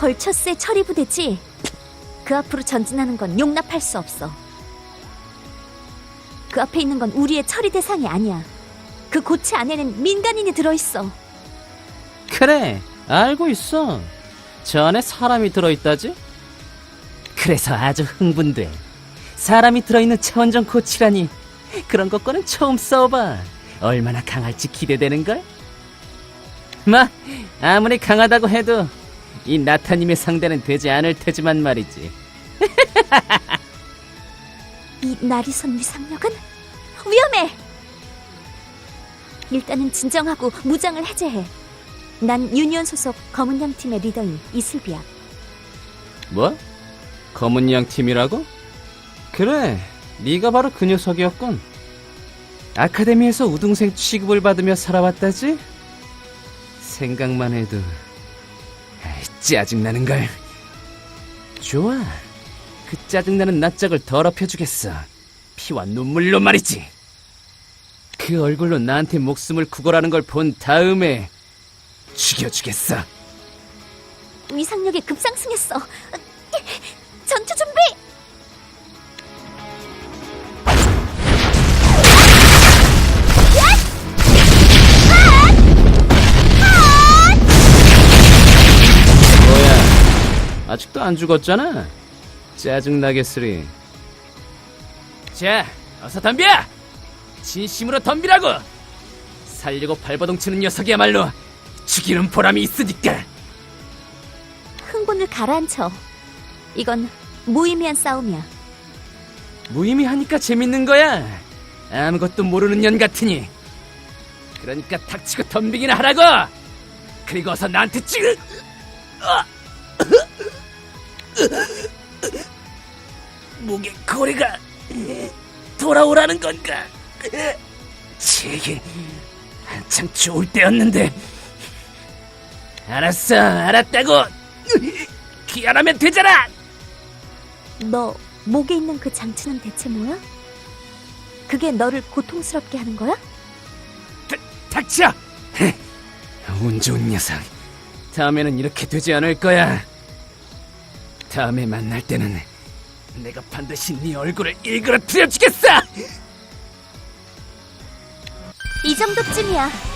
벌처스의 처리 부대지. 그 앞으로 전진하는 건 용납할 수 없어. 그 앞에 있는 건 우리의 처리 대상이 아니야. 그 고체 안에는 민간인이 들어있어. 그래, 알고 있어. 저 안에 사람이 들어있다지? 그래서 아주 흥분돼. 사람이 들어있는 차원전 코치라니. 그런 것과는 처음 싸워봐. 얼마나 강할지 기대되는걸? 마, 아무리 강하다고 해도 이 나타님의 상대는 되지 않을 테지만 말이지. 이 나리선 위상력은 위험해. 일단은 진정하고 무장을 해제해. 난 유니온 소속 검은 양 팀의 리더인 이슬비야. 뭐? 검은 양 팀이라고? 그래, 네가 바로 그 녀석이었군. 아카데미에서 우등생 취급을 받으며 살아왔다지? 생각만 해도 짜증나는걸. 좋아, 그 짜증나는 낯짝을 더럽혀주겠어. 피와 눈물로 말이지. 그 얼굴로 나한테 목숨을 구걸하는 걸 본 다음에 죽여주겠어. 위상력이 급상승했어. 전투 준 아직도 안 죽었잖아. 짜증나게 쓰리. 자, 어서 덤벼! 진심으로 덤비라고! 살려고 발버둥 치는 녀석이야말로 죽이는 보람이 있으니까. 흥분을 가라앉혀. 이건 무의미한 싸움이야. 무의미하니까 재밌는 거야. 아무것도 모르는 년 같으니. 그러니까 닥치고 덤비기나 하라고. 그리고 어서 나한테 찌르. 목에 거리가 돌아오라는 건가? 제게 한참 좋을 때였는데. 알았어, 알았다고. 귀환하면 되잖아. 너 목에 있는 그 장치는 대체 뭐야? 그게 너를 고통스럽게 하는 거야? 닥쳐! 운 좋은 녀석. 다음에는 이렇게 되지 않을 거야. 다음에 만날 때는 내가 반드시 네 얼굴을 일그러뜨려 주겠어! 이 정도쯤이야.